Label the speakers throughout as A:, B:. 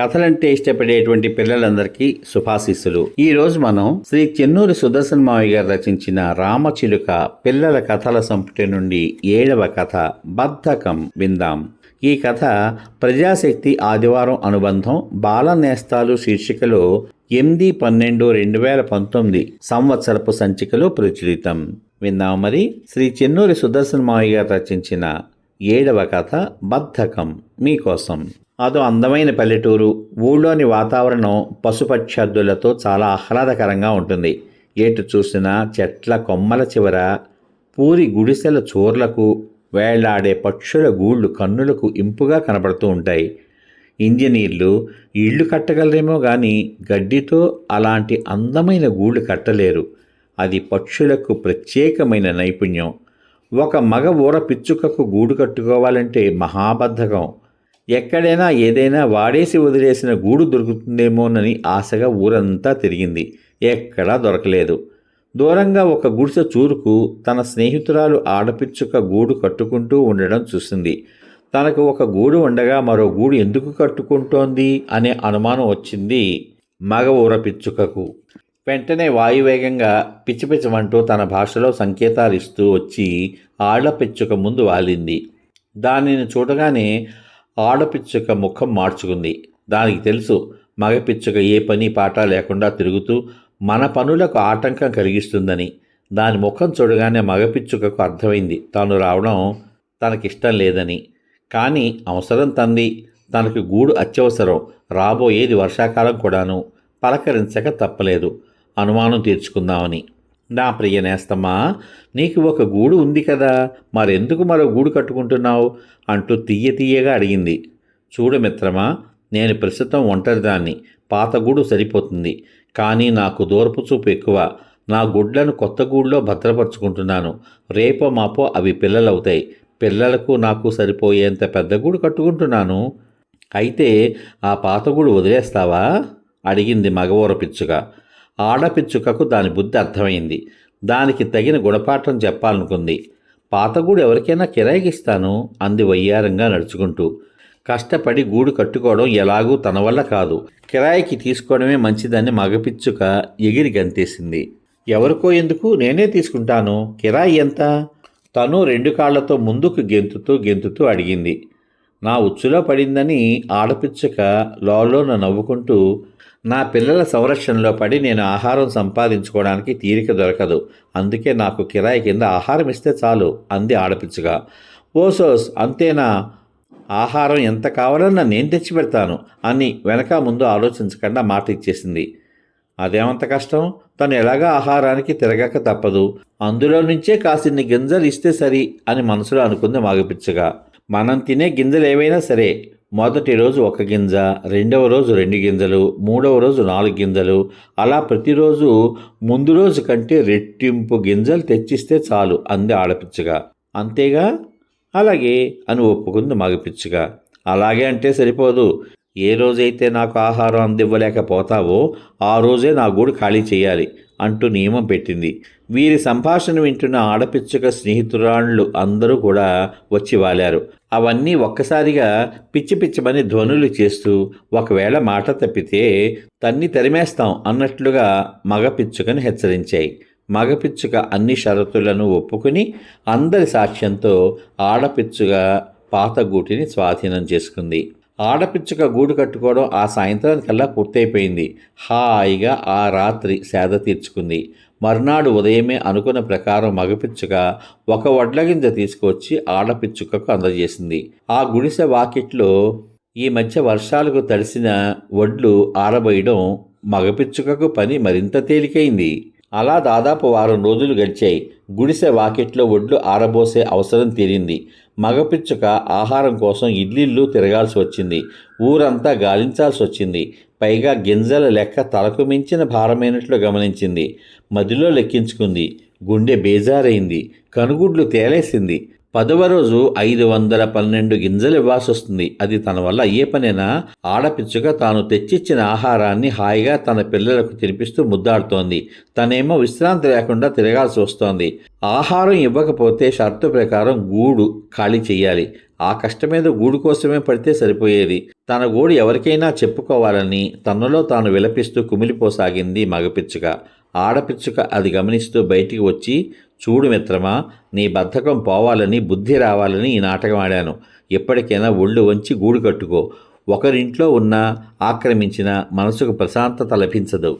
A: కథలంటే ఇష్టపడేటువంటి పిల్లలందరికీ శుభాశీస్సులు. ఈ రోజు మనం శ్రీ చెన్నూరి సుదర్శన్ మావి గారు రచించిన రామచిలుక పిల్లల కథల సంపుటి నుండి ఏడవ కథ బద్ధకం విందాం. ఈ కథ ప్రజాశక్తి ఆదివారం అనుబంధం బాల నేస్తాలు శీర్షికలో ఎనిమిది పన్నెండు రెండు వేల పంతొమ్మిది సంవత్సరపు సంచికలో ప్రచురితం. విందాం మరి. శ్రీ చెన్నూరి సుదర్శన్ మావి గారు రచించిన ఏడవ కథ బద్ధకం మీకోసం. అదో అందమైన పల్లెటూరు ఊళ్ళోని వాతావరణం పశుపక్షాదులతో చాలా ఆహ్లాదకరంగా ఉంటుంది. ఎటు చూసినా చెట్ల కొమ్మల చివర పూరి గుడిసెల చోర్లకు వేళ్ళాడే పక్షుల గూళ్ళు కన్నులకు ఇంపుగా కనబడుతూ ఉంటాయి. ఇంజనీర్లు ఇళ్ళు కట్టగలరేమో కానీ గడ్డితో అలాంటి అందమైన గూళ్ళు కట్టలేరు. అది పక్షులకు ప్రత్యేకమైన నైపుణ్యం. ఒక మగ ఊర పిచ్చుకకు గూడు కట్టుకోవాలంటే మహాబద్ధకం. ఎక్కడైనా ఏదైనా వాడేసి వదిలేసిన గూడు దొరుకుతుందేమోనని ఆశగా ఊరంతా తిరిగింది. ఎక్కడా దొరకలేదు. దూరంగా ఒక గుడిసె చూరుకు తన స్నేహితురాలు ఆడపిచ్చుక గూడు కట్టుకుంటూ ఉండడం చూసింది. తనకు ఒక గూడు ఉండగా మరో గూడు ఎందుకు కట్టుకుంటోంది అనే అనుమానం వచ్చింది మగ ఊర పిచ్చుకకు. వెంటనే వాయువేగంగా పిచ్చిపిచ్చమంటూ తన భాషలో సంకేతాలు ఇస్తూ వచ్చి ఆడపిచ్చుక ముందు వాలింది. దానిని చూడగానే ఆడపిచ్చుక ముఖం మార్చుకుంది. దానికి తెలుసు మగపిచ్చుక ఏ పని పాట లేకుండా తిరుగుతూ మన పనులకు ఆటంకం కలిగిస్తుందని. దాని ముఖం చూడగానే మగపిచ్చుకకు అర్థమైంది. తాను రావడం తనకిష్టం లేదని. కానీ అవసరం తంది. తనకు గూడు అత్యవసరం. రాబోయేది వర్షాకాలం కూడాను. పలకరించక తప్పలేదు. అనుమానం తీర్చుకుందామని. నా ప్రియ నేస్తమ్మా నీకు ఒక గూడు ఉంది కదా మరెందుకు మరో గూడు కట్టుకుంటున్నావు? అంటూ తీయ తీయగా అడిగింది. చూడు మిత్రమా నేను ప్రస్తుతం ఒంటరిదాన్ని పాత గూడు సరిపోతుంది కానీ నాకు దూరపు చూపు ఎక్కువ. నా గుడ్లను కొత్త గూడులో భద్రపరుచుకుంటున్నాను. రేపో మాపో అవి పిల్లలవుతాయి. పిల్లలకు నాకు సరిపోయేంత పెద్ద గూడు కట్టుకుంటున్నాను? అయితే ఆ పాత గూడు వదిలేస్తావా? అడిగింది మగవూర పిచ్చుగా ఆడపిచ్చుకకు దాని బుద్ధి అర్థమైంది. దానికి తగిన గుణపాఠం చెప్పాలనుకుంది. పాతగూడు ఎవరికైనా కిరాయికి ఇస్తాను అంది వయ్యారంగా నడుచుకుంటూ. కష్టపడి గూడు కట్టుకోవడం ఎలాగూ తన వల్ల కాదు. కిరాయికి తీసుకోవడమే మంచిదని మగపిచ్చుక ఎగిరి గంతేసింది. ఎవరికో ఎందుకు? నేనే తీసుకుంటాను. కిరాయి ఎంత? తను రెండు కాళ్ళతో ముందుకు గెంతుతూ గెంతుతూ అడిగింది. నా ఉచ్చులో పడిందని ఆడపిచ్చుక లోలోన నవ్వుకుంటూ నా పిల్లల సంరక్షణలో పడి నేను ఆహారం సంపాదించుకోవడానికి తీరిక దొరకదు. అందుకే నాకు కిరాయి కింద ఆహారం ఇస్తే చాలు అంది ఆడపిచ్చుగా. ఓసోస్ అంతేనా? ఆహారం ఎంత కావాలన్నా నేను తెచ్చి పెడతాను అని వెనక ముందు ఆలోచించకుండా మాట ఇచ్చేసింది. అదేమంత కష్టం? తను ఎలాగా ఆహారానికి తిరగక తప్పదు. అందులో నుంచే కాసిన్ని గింజలు ఇస్తే సరి అని మనసులో అనుకుంది మాగపిచ్చగా. మనం తినే గింజలు ఏవైనా సరే. మొదటి రోజు ఒక గింజ రెండవ రోజు రెండు గింజలు మూడవ రోజు నాలుగు గింజలు అలా ప్రతిరోజు ముందు రోజు కంటే రెట్టింపు గింజలు తెచ్చిస్తే చాలు అంది ఆడపిచ్చగా. అంతేగా? అలాగే అని ఒప్పుకుంది మగపిచ్చుగా. అలాగే అంటే సరిపోదు. ఏ రోజైతే నాకు ఆహారం అందివ్వలేకపోతావో ఆ రోజే నా గూడు ఖాళీ చేయాలి. అంటూ నియమం పెట్టింది. వీరి సంభాషణ వింటున్న ఆడపిచ్చుక స్నేహితురాళ్ళు అందరూ కూడా వచ్చి వాలారు. అవన్నీ ఒక్కసారిగా పిచ్చి పిచ్చమని ధ్వనులు చేస్తూ ఒకవేళ మాట తప్పితే తన్ని తరిమేస్తాం అన్నట్లుగా మగపిచ్చుకని హెచ్చరించాయి. మగపిచ్చుక అన్ని షరతులను ఒప్పుకుని అందరి సాక్ష్యంతో ఆడపిచ్చుగా పాత గూటిని స్వాధీనం చేసుకుంది. ఆడపిచ్చుక గూడు కట్టుకోవడం ఆ సాయంత్రానికల్లా పూర్తయిపోయింది. హాయిగా ఆ రాత్రి సేద తీర్చుకుంది. మర్నాడు ఉదయమే అనుకున్న ప్రకారం మగపిచ్చుక ఒక వడ్లగింజ తీసుకొచ్చి ఆడపిచ్చుకకు అందజేసింది. ఆ గుడిసె వాకిట్లో ఈ మధ్య వర్షాలకు తడిసిన వడ్లు ఆరబోయడం మగపిచ్చుకకు పని మరింత తేలికైంది. అలా దాదాపు వారం రోజులు గడిచాయి. గుడిసె వాకిట్లో ఒడ్లు ఆరబోసే అవసరం తీరింది. మగపిచ్చుక ఆహారం కోసం ఇడ్లిళ్ళు తిరగాల్సి వచ్చింది. ఊరంతా గాలించాల్సి వచ్చింది. పైగా గింజల లెక్క తలకు మించిన భారమైనట్లు గమనించింది. మదిలో లెక్కించుకుంది. గుండె బేజారైంది. కనుగుడ్లు తేలేసింది. పదవ రోజు ఐదు వందల పన్నెండు గింజలు ఇవ్వాల్సి వస్తుంది అది తన వల్ల అయ్యే పనేనా? ఆడపిచ్చుక తాను తెచ్చిచ్చిన ఆహారాన్ని హాయిగా తన పిల్లలకు తినిపిస్తూ ముద్దాడుతోంది. తనేమో విశ్రాంతి లేకుండా తిరగాల్సి వస్తోంది. ఆహారం ఇవ్వకపోతే షరతు ప్రకారం గూడు ఖాళీ చెయ్యాలి. ఆ కష్టమేదో గూడు కోసమే పడితే సరిపోయేది. తన గూడు ఎవరికైనా చెప్పుకోవాలని తనలో తాను విలపిస్తూ కుమిలిపోసాగింది మగపిచ్చుక ఆడపిచ్చుక అది గమనిస్తూ బయటికి వచ్చి చూడు మిత్రమా నీ బద్ధకం పోవాలని బుద్ధి రావాలని ఈ నాటకం ఆడాను. ఎప్పటికైనా ఒళ్ళు వంచి గూడు కట్టుకో. ఒకరింట్లో ఉన్నా ఆక్రమించిన మనసుకు ప్రశాంతత లభించదు.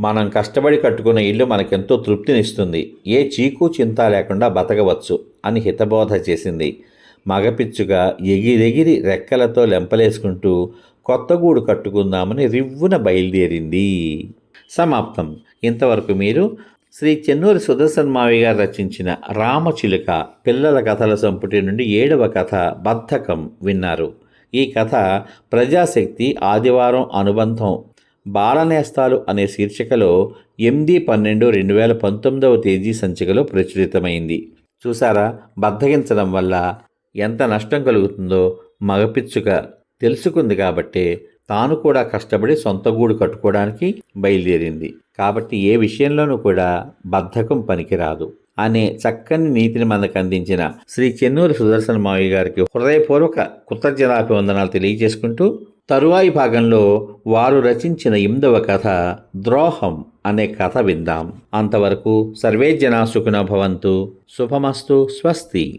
A: మనం కష్టపడి కట్టుకున్న ఇల్లు మనకెంతో తృప్తినిస్తుంది. ఏ చీకు చింత లేకుండా బతకవచ్చు అని హితబోధ చేసింది. మగపిచ్చుగా ఎగిరెగిరి రెక్కలతో లెంపలేసుకుంటూ కొత్త గూడు కట్టుకుందామని రివ్వున బయలుదేరింది. సమాప్తం. ఇంతవరకు మీరు శ్రీ చెన్నూరి సుదర్శన్ మావి గారు రచించిన రామచిలుక పిల్లల కథల సంపుటి నుండి ఏడవ కథ బద్ధకం విన్నారు. ఈ కథ ప్రజాశక్తి ఆదివారం అనుబంధం బాలనేస్తాలు అనే శీర్షికలో ఎనిమిది పన్నెండు రెండు వేల పంతొమ్మిదవ తేదీ సంచికలో ప్రచురితమైంది. చూసారా బద్ధగించడం వల్ల ఎంత నష్టం కలుగుతుందో మగపిచ్చుక తెలుసుకుంది కాబట్టే తాను కూడా కష్టపడి సొంత గూడు కట్టుకోవడానికి బయలుదేరింది. కాబట్టి ఏ విషయంలోనూ కూడా బద్ధకం పనికిరాదు అనే చక్కని నీతిని మనకు అందించిన శ్రీ చెన్నూరు సుదర్శన మావి గారికి హృదయపూర్వక కృతజ్ఞతాభివందనాలు తెలియజేసుకుంటూ తరువాయి భాగంలో వారు రచించిన ఎనిమిదవ కథ ద్రోహం అనే కథ విందాం. అంతవరకు సర్వే జనా సుఖినో భవంతు. శుభమస్తు. స్వస్తి.